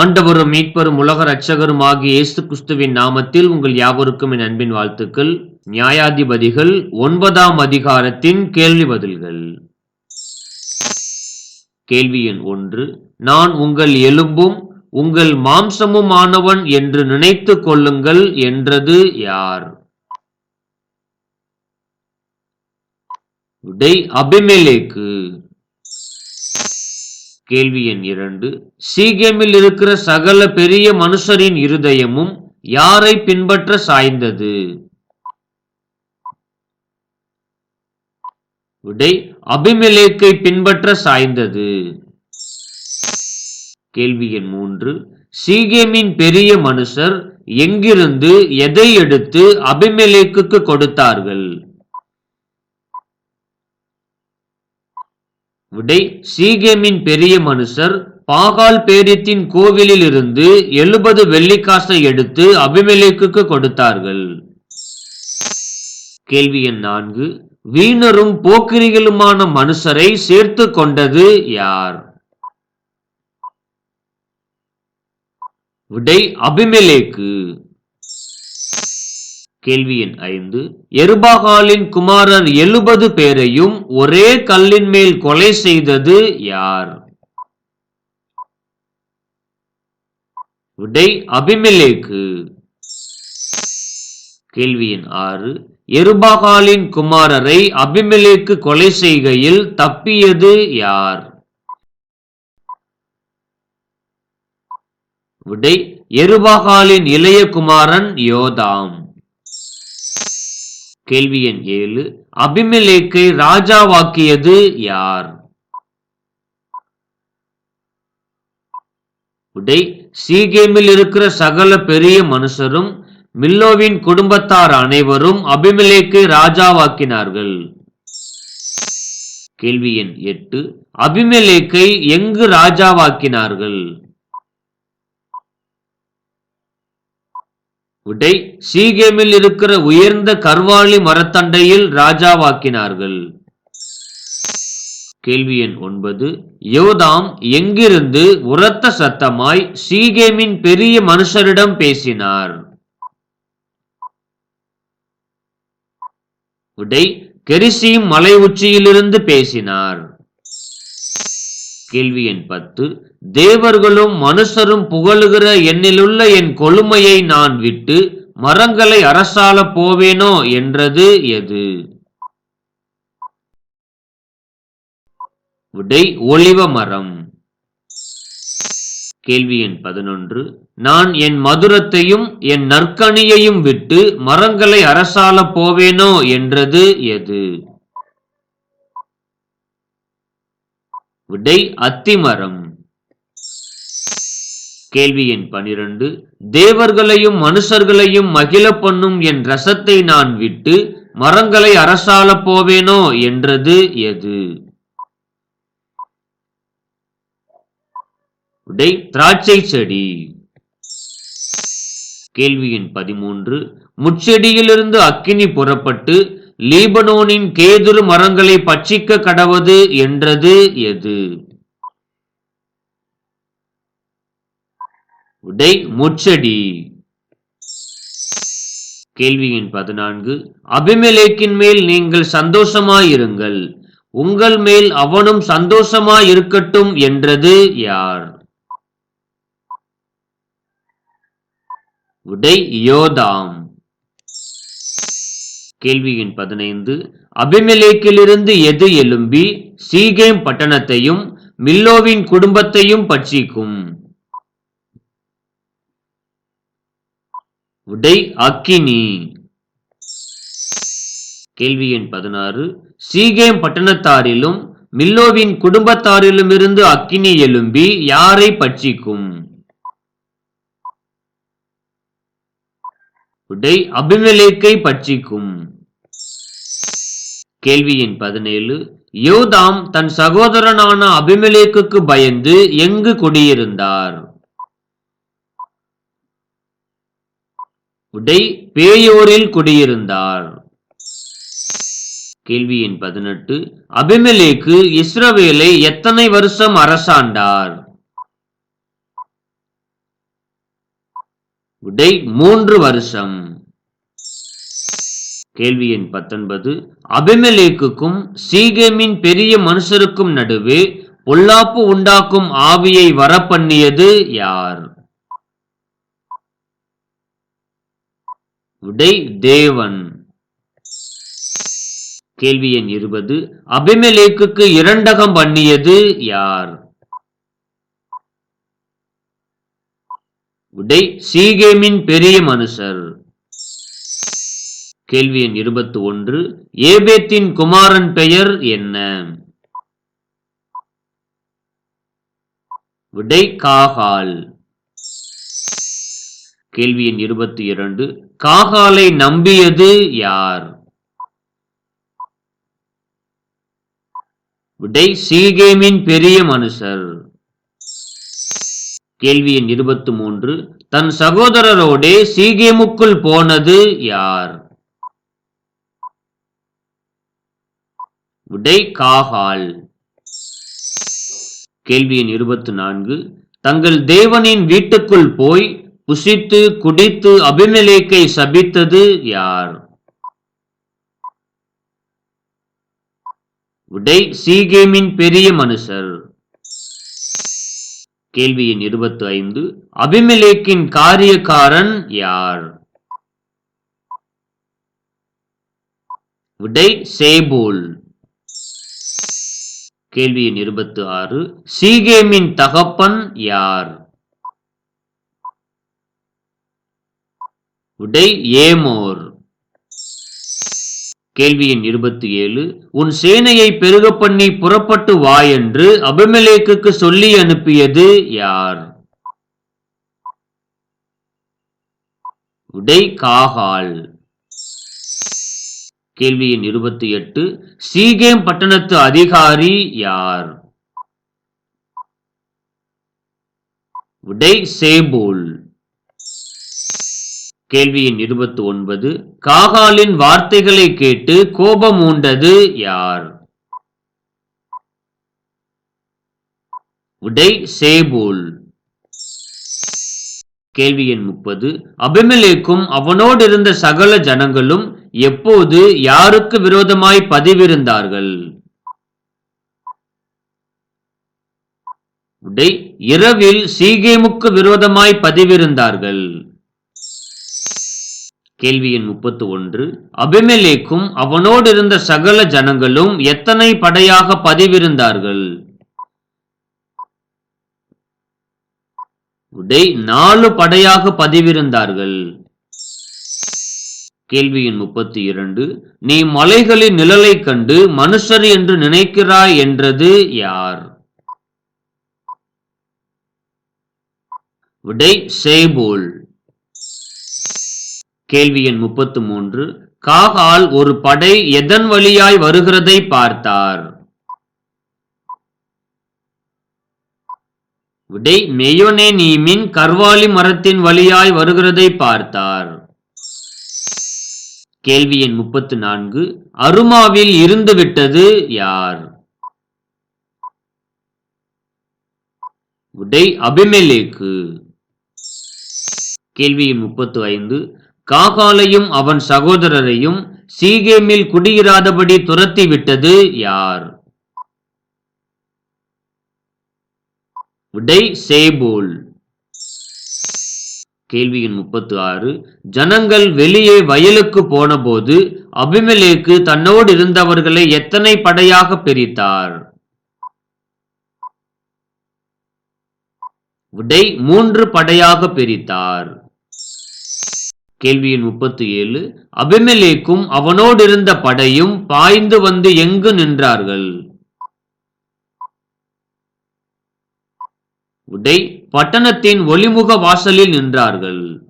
ஆண்டவரும் மீட்பரும் உலக ரட்சகரும் ஆகிய இயேசு கிறிஸ்துவின் நாமத்தில் உங்கள் யாவருக்கும் என் அன்பின் வாழ்த்துக்கள். நியாயாதிபதிகள் ஒன்பதாம் அதிகாரத்தின் கேள்வி பதில்கள். கேள்வி எண் ஒன்று. நான் உங்கள் எலும்பும் உங்கள் மாம்சமும் ஆனவன் என்று நினைத்து கொள்ளுங்கள் என்றது யார்? விடை அபிமேலேக்கு. கேள்வி எண் இரண்டு. சீகேமில் இருக்கிற சகல பெரிய மனுஷரின் இருதயமும் யாரை பின்பற்ற சாய்ந்தது? விடை அபிமெலேக்கை பின்பற்ற சாய்ந்தது. கேள்வி எண் மூன்று. சீகேமின் பெரிய மனுஷர் எங்கிருந்து எதை எடுத்து அபிமலேக்கு கொடுத்தார்கள்? விடை சீகேமின் பெரிய மனுஷர் பாகால் பேரித்தின் கோவிலில் இருந்து எழுபது வெள்ளிக்காசை எடுத்து அபிமலேக்கு கொடுத்தார்கள். கேள்வி எண் நான்கு வீணரும் போக்கிரிகளுமான மனுஷரை சேர்த்து கொண்டது யார்? விடை அபிமெலேக்கு. கேள்வி எண் ஐந்து. எருபாகாலின் குமாரர் எழுபது பேரையும் ஒரே கல்லின் மேல் கொலை செய்தது யார்? விடை அபிமலேக்கு. கேள்வி எண் ஆறு. எருபாகாலின் குமாரரை அபிமிலேக்கு கொலை செய்கையில் தப்பியது யார்? விடை எருபாகாலின் இளைய குமாரன் யோதாம். கேள்வி எண் ஏழு. அபிமெலேக்கை ராஜாவாக்கியது யார்? விடை சீகேமில் இருக்கிற சகல பெரிய மனுஷரும் மில்லோவின் குடும்பத்தார் அனைவரும் அபிமலேக்கை ராஜாவாக்கினார்கள். கேள்வி எண் எட்டு. அபிமலேக்கை எங்கு ராஜாவாக்கினார்கள்? விடை சீகேமில் இருக்கிற உயர்ந்த கர்வாலி மரத்தண்டையில் ராஜாவாக்கினார்கள். கேள்வி எண் ஒன்பது. யோதாம் எங்கிருந்து உரத்த சத்தமாய் சீகேமின் பெரிய மனுஷரிடம் பேசினார்? விடை கெரிசீம் மலை உச்சியிலிருந்து பேசினார். கேள்வி எண் பத்து தேவர்களும் மனுஷரும் புகழுகிற என்னிலுள்ள என் கொழுமையை நான் விட்டு மரங்களை அரசால போவேனோ என்றது எது? விடை ஒளிவ மரம். கேள்வி எண் பதினொன்று நான் என் மதுரத்தையும் என் நற்கனியையும் விட்டு மரங்களை அரசால போவேனோ என்றது எது? விடை அத்திமரம். கேள்வி எண் பனிரெண்டு. தேவர்களையும் மனுஷர்களையும் மகிழ பண்ணும் என் ரசத்தை நான் விட்டு மரங்களை அரசால போவேனோ என்றது எது? விடை திராட்சை செடி. கேள்வி எண் பதிமூன்று. முச்செடியிலிருந்து அக்கினி புறப்பட்டு லீபனோனின் கேதுரு மரங்களை பட்சிக்க கடவது என்றது எது? உடை முச்சடி. கேள்வியின் பதினான்கு. அபிமலேக்கின் மேல் நீங்கள் சந்தோஷமாயிருங்கள். உங்கள் மேல் அவனும் சந்தோஷமாயிருக்கட்டும் என்றது யார்? உடை யோதாம். கேள்வியின் பதினைந்து. அபிமெலேக்கிலிருந்து எது எழும்பி சீகேம் பட்டணத்தையும் மில்லோவின் குடும்பத்தையும் பட்சிக்கும்? உடை அக்கினி. கேள்வி எண் பதினாறு. சீகேம் பட்டணத்தாரிலும் மில்லோவின் குடும்பத்தாரிலும் இருந்து அக்கினி எழும்பி யாரை பட்சிக்கும்? உடை அபிமலேக்கை பட்சிக்கும். கேள்வியின் பதினேழு. யோதாம் தன் சகோதரனான அபிமலேக்கு பயந்து எங்கு குடியிருந்தார்? உடை பேயோரில் குடியிருந்தார். கேள்வியின் பதினெட்டு. அபிமலேக்கு இஸ்ரவேலை எத்தனை வருஷம் அரசாண்டார்? விடை மூன்று வருஷம். கேள்வி எண் பத்தொன்பது. அபிமலேக்குக்கும் சீகேமின் பெரிய மனுஷருக்கும் நடுவே பொல்லாப்பு உண்டாக்கும் ஆவியை வரப்பண்ணியது யார்? விடை தேவன் கேள்வி எண் இருபது. அபிமலேக்குக்கு இரண்டகம் பண்ணியது யார்? விடை சீகேமின் பெரிய மனுஷர். கேள்வி எண் இருபத்தி ஒன்று ஏபேத்தின் குமாரன் பெயர் என்ன? விடை காகால். கேள்வி எண் இருபத்தி இரண்டு காகாலை நம்பியது யார்? விடை சீகேமின் பெரிய மனுஷர். கேள்வி எண் இருபத்தி மூன்று தன் சகோதரரோடே சீகேமுக்குள் போனது யார்? விடை காகால் கேள்வி எண் இருபத்தி நான்கு தங்கள் தேவனின் வீட்டுக்குள் போய் புசித்து குடித்து அபிமலேக்கை சபித்தது யார்? விடை சீகேமின் பெரிய மனுஷர். கேள்வி எண் இருபத்தி ஐந்து அபிமலேக்கின் காரியக்காரன் யார்? விடை சேபோல். கேள்வி எண் இருபத்தி ஆறு சீகேமின் தகப்பன் யார்? உடை ஏமோர். கேள்வி எண் இருபத்தி ஏழு உன் சேனையை பெருக பண்ணி புறப்பட்டு வா என்று அபிமலேக்கு சொல்லி அனுப்பியது யார்? உடை காகால். கேள்வி எண் இருபத்தி எட்டு சீகேம் பட்டணத்து அதிகாரி யார்? விடை சேபூல். கேள்வி எண் இருபத்தி ஒன்பது காகாலின் வார்த்தைகளை கேட்டு கோபம் ஊண்டது யார்? விடை சேபூல். கேள்வி எண் முப்பது அபிமலேக்கும் அவனோடு இருந்த சகல ஜனங்களும் எப்போது யாருக்கு விரோதமாய் பதிவிருந்தார்கள்? இரவில் சீகேமுக்கு விரோதமாய் பதிவிருந்தார்கள். கேள்வி எண் முப்பத்து ஒன்று அபிமெலேக்கும் அவனோடு இருந்த சகல ஜனங்களும் எத்தனை படையாக பதிவிருந்தார்கள்? உடை நாலு படையாக பதிவிருந்தார்கள். கேள்வியின் முப்பத்தி இரண்டு. நீ மலைகளின் நிழலை கண்டு மனுஷர் என்று நினைக்கிறாய் என்றது யார்? விடை சேபோல். கேள்வி எண் முப்பத்து மூன்று. காகால் ஒரு படை எதன் வழியாய் வருகிறதை பார்த்தார்? விடை மெயோனே நீமின் கர்வாலி மரத்தின் வழியாய் வருகிறதை பார்த்தார். கேள்வி எண் முப்பத்து நான்கு. அருமாவில் இருந்துவிட்டது யார்? விடை அபிமெலேக்கு. கேள்வி எண் முப்பத்து ஐந்து. காகாலையும் அவன் சகோதரரையும் சீகேமில் குடியிராதபடி துரத்தி விட்டது யார்? விடை சேபோல். கேள்வியின் முப்பத்து ஆறு ஜனங்கள் வெளியே வயலுக்கு போனபோது அபிமலேக்கு தன்னோடு இருந்தவர்களை எத்தனை படையாக பிரித்தார்? விடை மூன்று படையாக பிரித்தார். கேள்வியின் முப்பத்தி ஏழு அபிமலேக்கும் அவனோடு இருந்த படையும் பாய்ந்து வந்து எங்கு நின்றார்கள்? விடை பட்டணத்தின் ஒளிமுக வாசலில் நின்றார்கள்.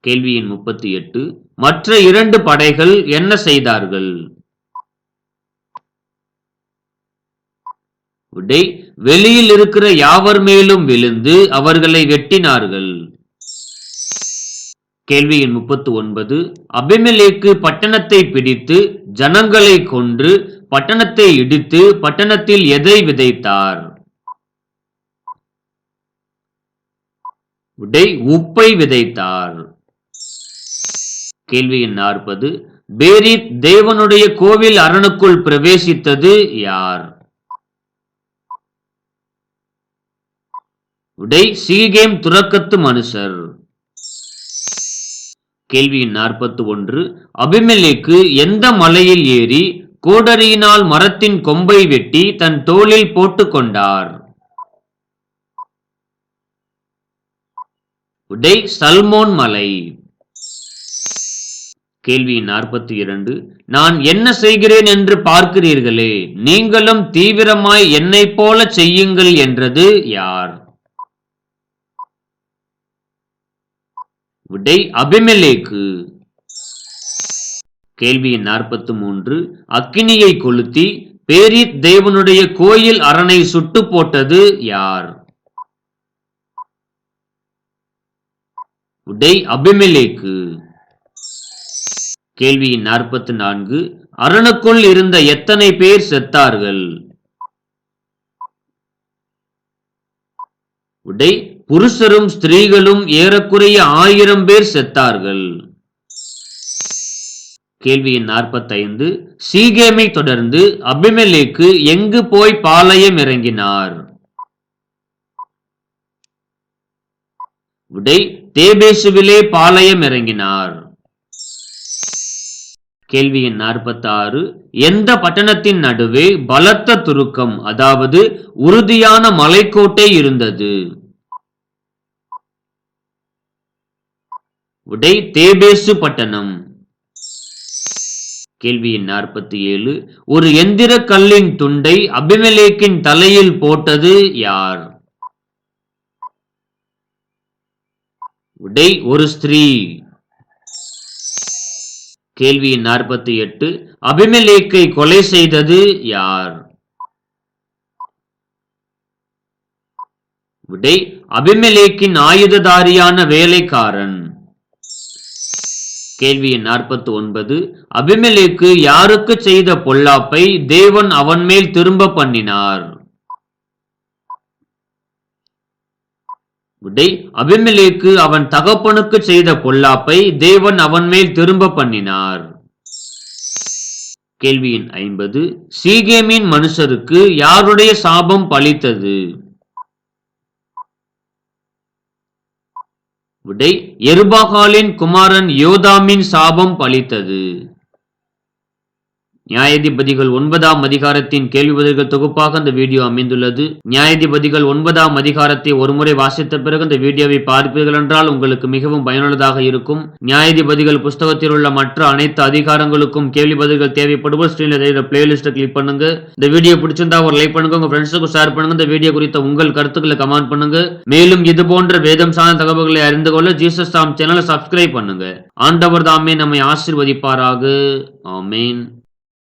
கேள்வியின் முப்பத்தி எட்டு. மற்ற இரண்டு படைகள் என்ன செய்தார்கள்? விடை வெளியில் இருக்கிற யாவர் மேலும் விழுந்து அவர்களை வெட்டினார்கள்? கேள்வியின் முப்பத்தி ஒன்பது. அபிமலேக்கு பட்டணத்தை பிடித்து ஜனங்களை கொன்று பட்டணத்தை இடித்து பட்டணத்தில் எதை விதைத்தார்? விடை உப்பை விதைத்தார். கேள்வி எண் நாற்பது. பேரித் தேவனுடைய கோவில் அரணுக்குள் பிரவேசித்தது யார்? விடை சீகேம் துறக்கத்து மனுஷர். கேள்வி நாற்பத்தி ஒன்று அபிமலைக்கு எந்த மலையில் ஏறி கோடரியினால் மரத்தின் கொம்பை வெட்டி தன் தோளில் போட்டுக் கொண்டார் விடை சல்மோன் மலை. கேள்வி நாற்பத்தி இரண்டு. நான் என்ன செய்கிறேன் என்று பார்க்கிறீர்களே. நீங்களும் தீவிரமாய் என்னை போல செய்யுங்கள் என்றது யார்? விடை அபிமெலேக்கு. கேள்வி நாற்பத்தி மூன்று. அக்கினியை கொளுத்தி பேரித் தேவனுடைய கோயில் அரணை சுட்டு போட்டது யார்? உடை அபிமெலேக்கு. கேள்வி நாற்பத்தி நான்கு. அரணுக்குள் இருந்த எத்தனை பேர் செத்தார்கள்? உடை புருஷரும் ஸ்திரீகளும் ஏறக்குறைய ஆயிரம் பேர் செத்தார்கள். கேள்வி நாற்பத்தைந்து. சீகேமை தொடர்ந்து அபிமெலேக்கு எங்கு போய் பாளையம் இறங்கினார்? விடை தேபேசுவிலே பாளையம் இறங்கினார். கேள்வி எண் நாற்பத்தி ஆறு எந்த பட்டணத்தின் நடுவே பலத்த துருக்கம் அதாவது உறுதியான மலைக்கோட்டை இருந்தது? உடை தேபேசு பட்டணம். கேள்வி எண் நாற்பத்தி ஏழு ஒரு எந்திர கல்லின் துண்டை அபிமலேக்கின் தலையில் போட்டது யார்? விடை ஒரு ஸ்திரீ. கேள்வி நாற்பத்தி எட்டு. அபிமலேக்கை கொலை செய்தது யார்? விடை அபிமலேக்கின் ஆயுததாரியான வேலைக்காரன். கேள்வி நாற்பத்தி ஒன்பது. அபிமலேக்கு யாருக்கு செய்த பொல்லாப்பை தேவன் அவன் மேல் திரும்ப பண்ணினார்? விடை அபிமலேக்கு அவன் தகப்பனுக்கு செய்த பொல்லாப்பை தேவன் அவன் மேல் திரும்ப பண்ணினார். கேள்வியின் ஐம்பது. சீகேமின் மனுஷருக்கு யாருடைய சாபம் பழித்தது? விடை எருபாகாலின் குமாரன் யோதாமின் சாபம் பலித்தது நியாயாதிபதிகள் ஒன்பதாம் அதிகாரத்தின் கேள்வி பதில்கள் தொகுப்பாக இந்த வீடியோ அமைந்துள்ளது. நியாயாதிபதிகள் ஒன்பதாம் அதிகாரத்தை ஒருமுறை வாசித்த பிறகு இந்த வீடியோவை பார்ப்பீர்கள் என்றால் உங்களுக்கு மிகவும் பயனுள்ளதாக இருக்கும். நியாயாதிபதிகள் புஸ்தகத்தில் உள்ள மற்ற அனைத்து அதிகாரங்களுக்கும் கேள்வி பதில்கள் தேவைப்படுவோம் ஸ்க்ரீனில் தெரியுற பிளேலிஸ்ட்டை கிளிக் பண்ணுங்க. இந்த வீடியோ பிடிச்சிருந்தா ஒரு லைக் பண்ணுங்க. உங்க ஃப்ரெண்ட்ஸுக்கு ஷேர் பண்ணுங்க. இந்த வீடியோ குறித்த உங்கள் கருத்துக்களை கமெண்ட் பண்ணுங்க. மேலும் இது போன்ற வேதம் சார்ந்த தகவல்களை அறிந்து கொள்ள ஜீசஸ் தாம் சேனலை சப்ஸ்கிரைப் பண்ணுங்க. ஆண்டவர் தாமே நம்மை ஆசிர்வதிப்பாராக. ஆமீன்.